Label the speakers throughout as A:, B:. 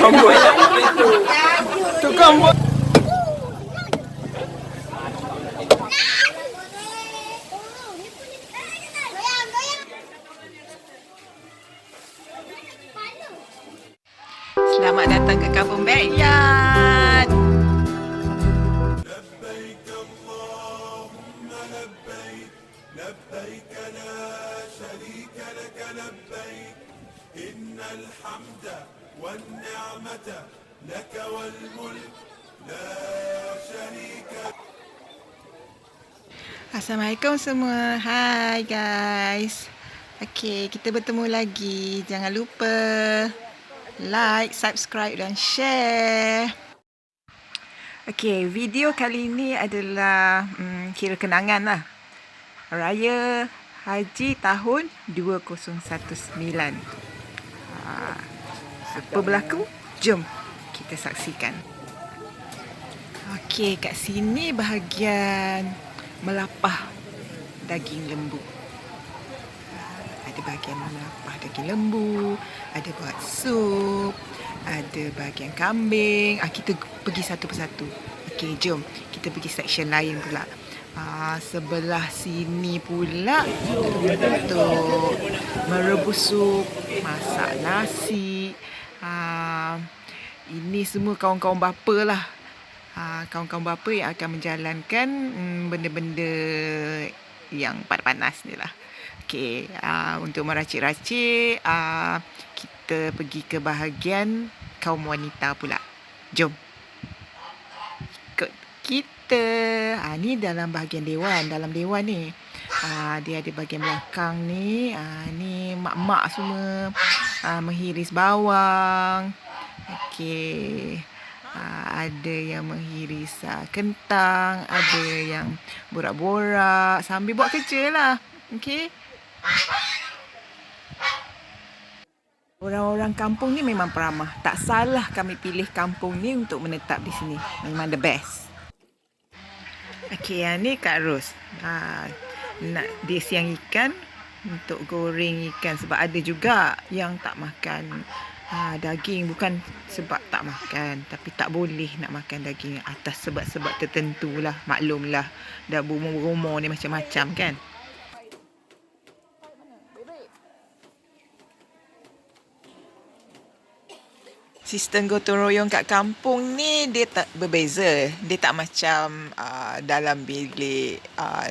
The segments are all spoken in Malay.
A: không đuổi tôi không muốn Selamat datang ke Kampung Bayan. Labbaik Allahumma labbaik labbaik la Backyard. Assalamualaikum semua. Hai guys. Okey, kita bertemu lagi. Jangan lupa like, subscribe dan share. Okey, video kali ini adalah hmm, kira kenangan lah. Raya Haji tahun 2019. Ha, apa berlaku? Jom kita saksikan. Okey, kat sini bahagian melapah daging lembu. Ah, Ada bahagian melapah daging lembu, ada buat sup, ada bahagian kambing. Ah kita pergi satu persatu. Okey, jom kita pergi section lain pula. Ah, sebelah sini pula untuk merebus sup, masak nasi. Ah, ini semua kawan-kawan bapa lah. Ah, kawan-kawan bapa yang akan menjalankan mm, benda-benda yang panas-panas ni lah. Okey, uh, untuk meracik-racik, uh, kita pergi ke bahagian kaum wanita pula. Jom. Ikut kita. Ah ni dalam bahagian dewan, dalam dewan ni. Ah dia ada bahagian belakang ni. Ah ni mak-mak semua ah, menghiris bawang. Okey. Uh, ada yang menghiris uh, kentang, ada yang borak-borak sambil buat kerja lah. Okey. Orang-orang kampung ni memang peramah. Tak salah kami pilih kampung ni untuk menetap di sini. Memang the best. Okey, yang ni Kak Ros. Ha, nak dia siang ikan untuk goreng ikan sebab ada juga yang tak makan ha, daging. Bukan sebab tak makan tapi tak boleh nak makan daging atas sebab-sebab tertentu lah maklumlah dah rumah-rumah ni macam-macam kan Sistem gotong royong kat kampung ni dia tak berbeza. Dia tak macam uh, dalam bilik uh,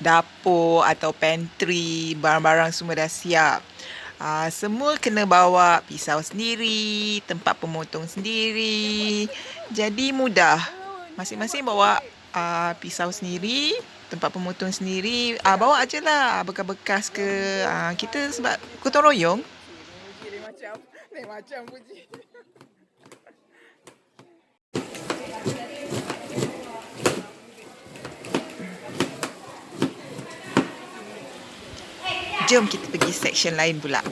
A: dapur atau pantry, barang-barang semua dah siap. Uh, semua kena bawa pisau sendiri, tempat pemotong sendiri. Jadi mudah. Masing-masing bawa uh, pisau sendiri, tempat pemotong sendiri. Uh, bawa aje lah bekas-bekas ke. Uh, kita sebab gotong royong.
B: Lain macam puji.
A: Jom kita pergi section lain pula.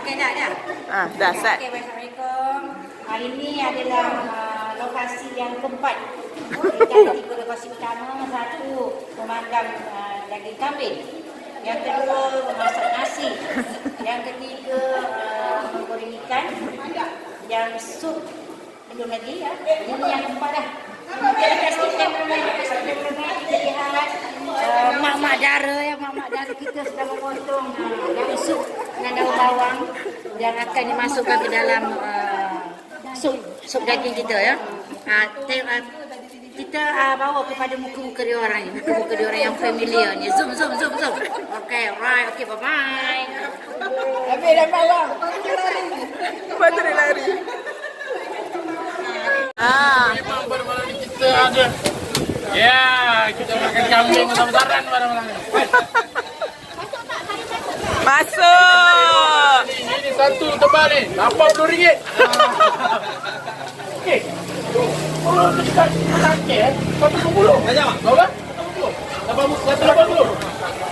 C: Okey dah dah.
A: Ah, dah set.
C: Okey Assalamualaikum. Hari ini adalah uh, lokasi yang keempat. Kita ada tiga lokasi pertama. Satu memanggang uh, daging kambing. Yang kedua memasak nasi. Yang ketiga uh, menggoreng ikan. Yang sup belum lagi ya. Ini yang keempat dah. Kita cameraman, kita kasih cameraman, kita lihat uh, mak-mak dara ya, mak-mak dara kita sedang memotong uh, daun sup dengan daun bawang yang akan dimasukkan ke dalam uh, sup sup daging kita ya. Uh, tengok, uh, kita uh, bawa kepada muka-muka dia orang ni, muka-muka dia orang yang familiar ni. Zoom, zoom, zoom, zoom. Okay, right, okay, bye-bye.
B: Habis dah lari.
A: Lepas tu dia lari. Ah,
D: Memang malam ni kita ada. Ya, kita makan kambing besar-besaran malam-malam ni.
A: masuk.
D: Ini, ini satu tebal ni, RM80 puluh tu dekat sakit, satu puluh puluh. Banyak tak? puluh.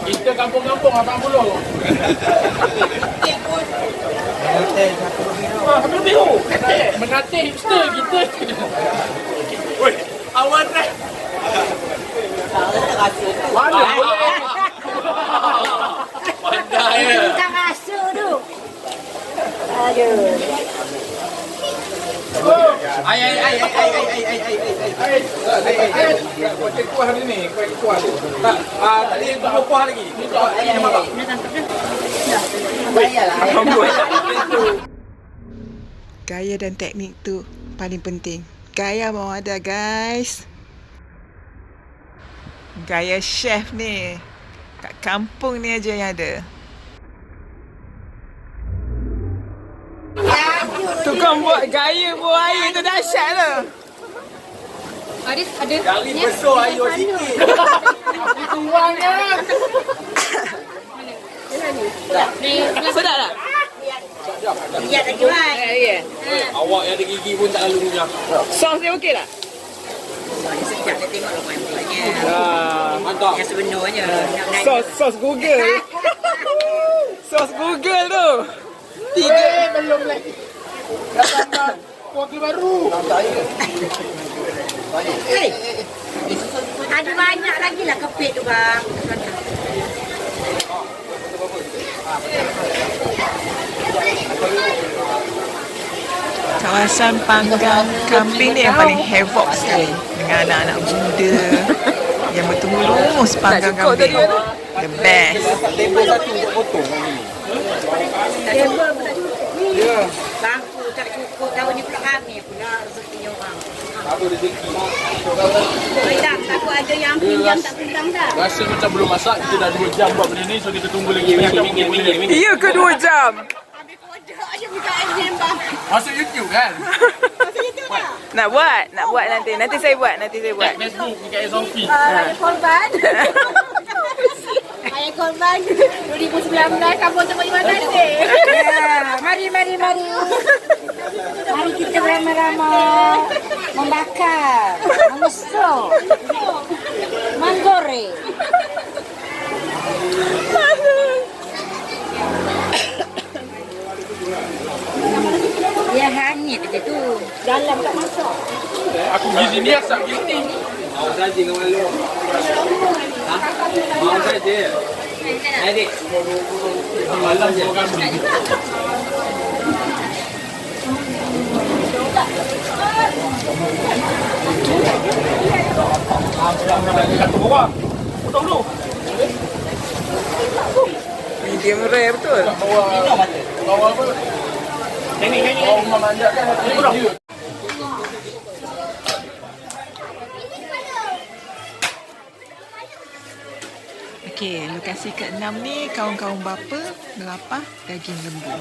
D: Kita kampung-kampung apa puluh? Tikus. Ambulo biru. Menanti hipster kita. Woi, awan eh. dah. Kalau
C: tak rasa tu.
D: Mana? Mana? Kita rasa tu. Aduh. Cek kuah. Tak, ah tadi tak kuah lagi. Ni kuah lagi nama bang.
A: Gaya dan teknik tu paling penting. Gaya mau ada guys. Gaya chef ni. Kat kampung ni aja yang ada. Buat gaya buah air tu dahsyat tu.
D: Kali besar ayo sikit.
A: Sedap tak?
C: Lihat lagi jual.
D: Awak yang ada gigi pun tak lalu punya.
A: Sos dia okey tak?
C: Sekejap dia tengok logo-logonya.
D: Mantap.
C: Yang sebenarnya. Naik.
A: Sos sos Google. sos Google tu.
D: Eh, belum lagi. Kuah baru.
C: Eh, Ada banyak lagi lah kepit tu bang.
A: Kawasan panggang kambing ni yang paling havoc sekali dengan anak-anak muda yang bertulus panggang kambing. The best.
D: Tembel satu untuk potong ni.
C: Bangku tak cukup. Tahun ni pula kami pula rezeki orang.
D: Apa rezeki?
C: Tidak, takut ada yang pinjam tak pinjam dah.
D: Rasa macam belum masak, kita dah 2 jam buat benda ni, so kita tunggu lagi. Minggir, minggir, minggir, minggir.
A: Ya ke dua jam?
C: Habis kodok je buka exam bang.
D: Masuk YouTube kan?
A: Nak buat? Nak buat nanti. Nanti saya buat. Nanti saya buat.
D: Facebook, dekat SOP.
C: Ada korban. Ayah korban 2019 kamu untuk terima kasih. Ya, mari mari mari. Mari kita beramai-ramai membakar, mengesok, menggoreng. Dia hanyut je tu. Dalam tak masuk.
D: Aku gizi ni asap gini. Mau saja dengan malu. అది ఇదేమరా ఏమిటో
A: Okey, lokasi keenam ni kawan-kawan bapa melapah daging lembu.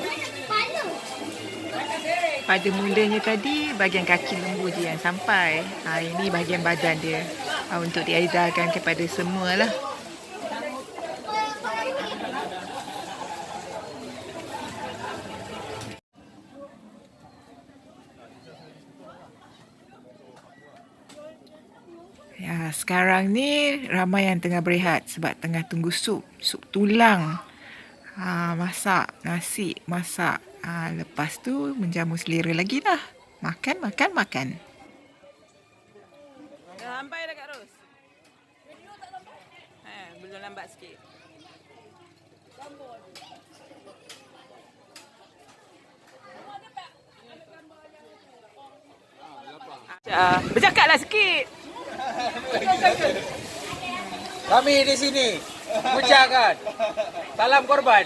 A: Pada mulanya tadi bahagian kaki lembu je yang sampai. Ha, ini bahagian badan dia. Ha, untuk diedarkan kepada semua Ya, sekarang ni ramai yang tengah berehat sebab tengah tunggu sup. Sup tulang. Ha, masak nasi, masak. Ha, lepas tu menjamu selera lagi lah. Makan, makan, makan. Dah sampai dah Kak Ros? Ha, belum lambat sikit. Ah, bercakaplah sikit.
E: Kami di sini ucapkan salam korban.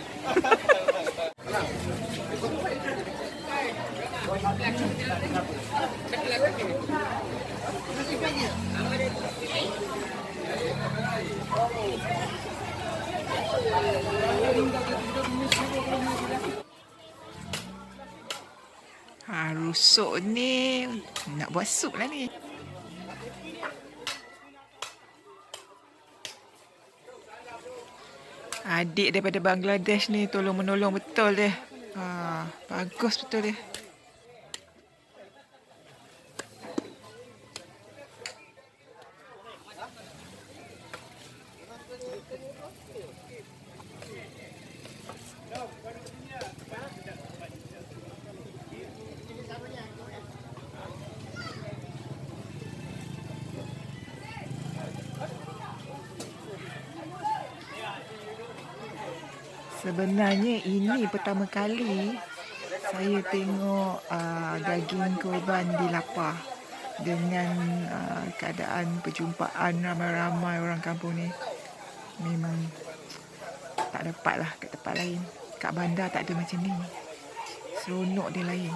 A: Ha, rusuk ni nak buat sup lah ni. Adik daripada Bangladesh ni tolong menolong betul dia. Ha, bagus betul dia. Sebenarnya ini pertama kali saya tengok uh, daging korban dilapah dengan uh, keadaan perjumpaan ramai-ramai orang kampung ni. Memang tak dapat lah kat tempat lain. Kat bandar tak ada macam ni. Seronok dia lain.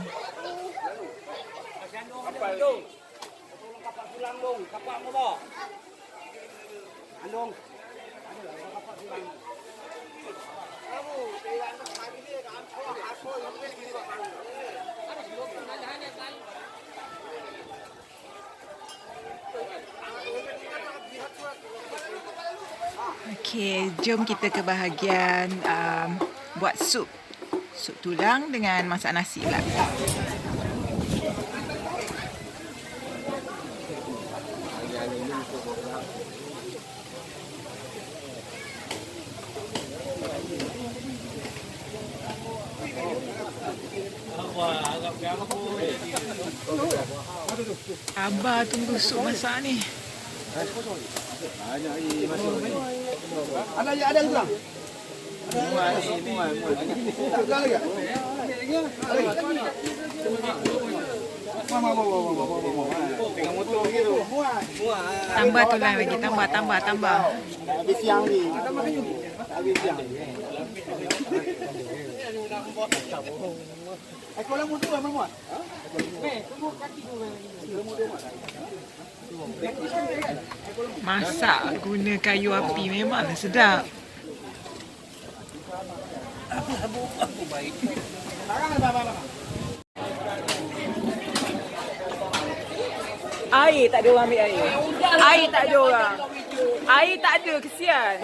A: Okey, jom kita ke bahagian um, buat sup. Sup tulang dengan masak nasi pula. Abah tunggu sup masak ni.
B: Ada ada tulang.
A: Tambah tulang lagi, tambah, tambah, tambah.
B: Habis siang ni. Habis siang. Eh, apa muat?
A: Masak guna kayu api memang sedap. Air tak ada orang ambil air. Air tak ada orang. Air tak ada, kesian.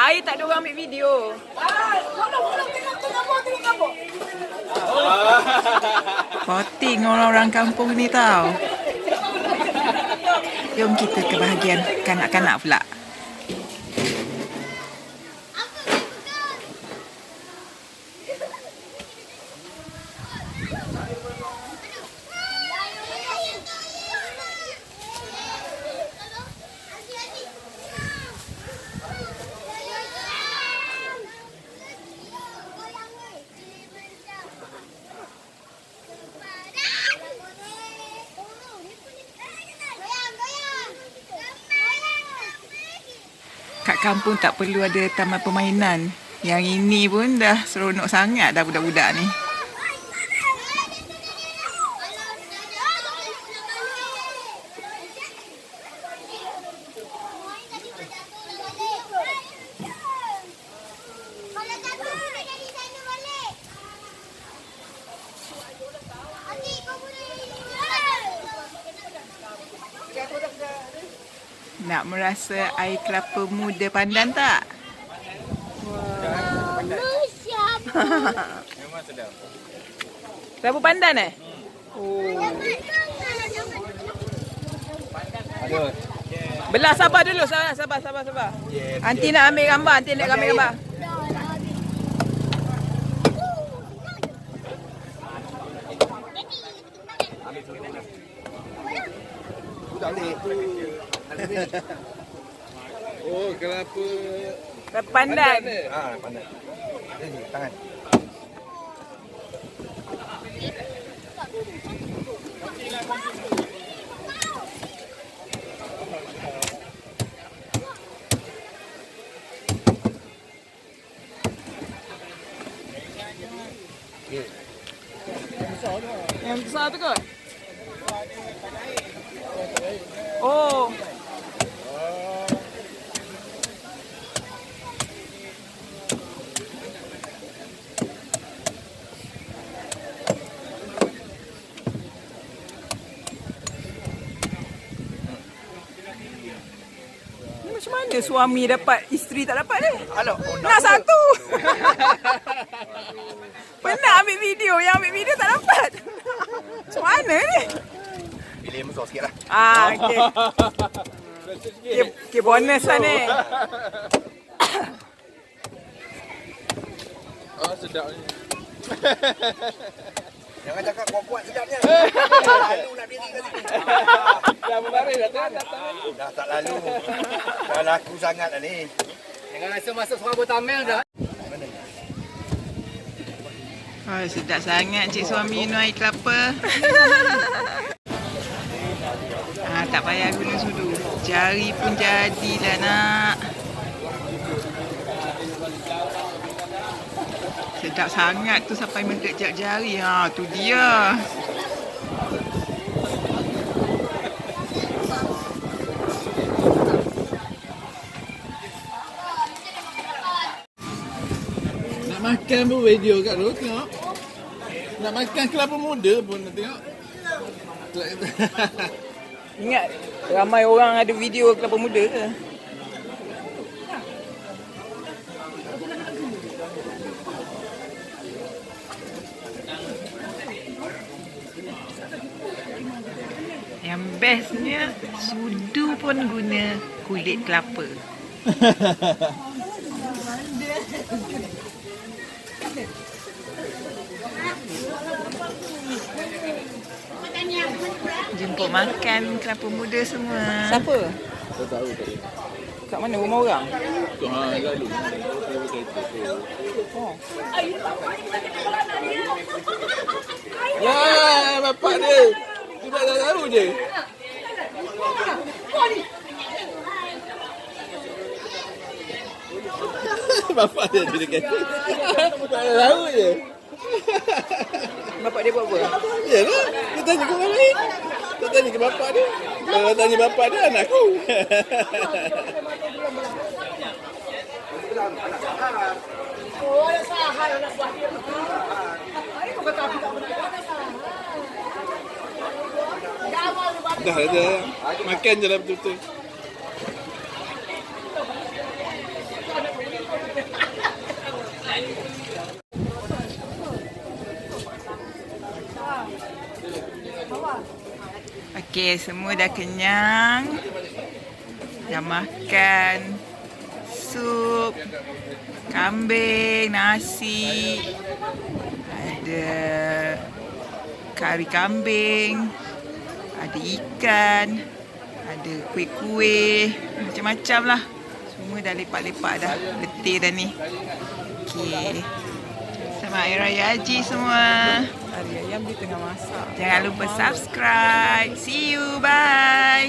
A: Air tak ada orang ambil video. Poting orang-orang kampung ni tau. Jom kita ke bahagian kanak-kanak pula. Kat kampung tak perlu ada taman permainan. Yang ini pun dah seronok sangat dah budak-budak ni.
F: Kalau jatuh, boleh dari sana balik. Adik, kau boleh dari
A: Merasa air kelapa muda pandan tak?
F: Siap.
E: Memang sedap.
A: Kelapa pandan eh?
E: Ada.
A: Belah sabar dulu, sabar, sabar, sabar, sabar. Anti nak ambil gambar, anti nak ambil gambar.
B: Tak boleh.
E: Oh, kelapa.
A: Kelapa pandan.
B: Ah, pandai. Ni tangan.
A: Yang besar tu kot. Oh. Mana suami dapat, isteri tak dapat ni?
B: Alah, oh,
A: Nak satu. Pernah ambil video, yang ambil video tak dapat. Macam mana ni?
B: Pilih musuh sikit lah.
A: Ah, okey. Okey, okay, bonus lah ni.
E: Oh, sedap ni.
B: Jangan cakap kuat-kuat sedapnya. Lalu nak diri kat sini.
E: Dah berbaris dah tak tak.
B: Dah tak lalu. Dah laku sangat lah ni.
E: Jangan rasa masuk suara bertamel dah.
B: Mana?
A: Oh, sedap sangat cik suami minum air kelapa. ah, tak payah guna sudu. Jari pun jadilah nak. Sedap sangat tu sampai mengejak jari. Ha, tu dia.
E: Makan pun video kat tu tengok. Nak makan kelapa muda pun nak tengok.
A: Ingat ramai orang ada video kelapa muda ke? Yang bestnya sudu pun guna kulit kelapa. Jemput makan kelapa muda semua. Siapa?
E: Saya tahu tadi.
A: Kat mana rumah orang?
E: Ha, lalu. Ya, bapak dia. Dia tak tahu je. bapak dia dia dekat. Tak tahu je.
A: Bapak dia buat apa?
E: Yalah, dia tanya ke orang lain. Dia tanya ke bapak dia. Kalau tanya bapak dia, anakku. Dah, dah. Makan je lah betul-betul.
A: Okey, semua dah kenyang. Dah makan sup, kambing, nasi. Ada kari kambing. Ada ikan. Ada kuih-kuih. Macam-macam lah. Semua dah lepak-lepak dah. Letih dah ni. Okey. Selamat Hari Raya Haji semua.
G: Hari ayam dia tengah masak.
A: Jangan lupa subscribe. See you. Bye.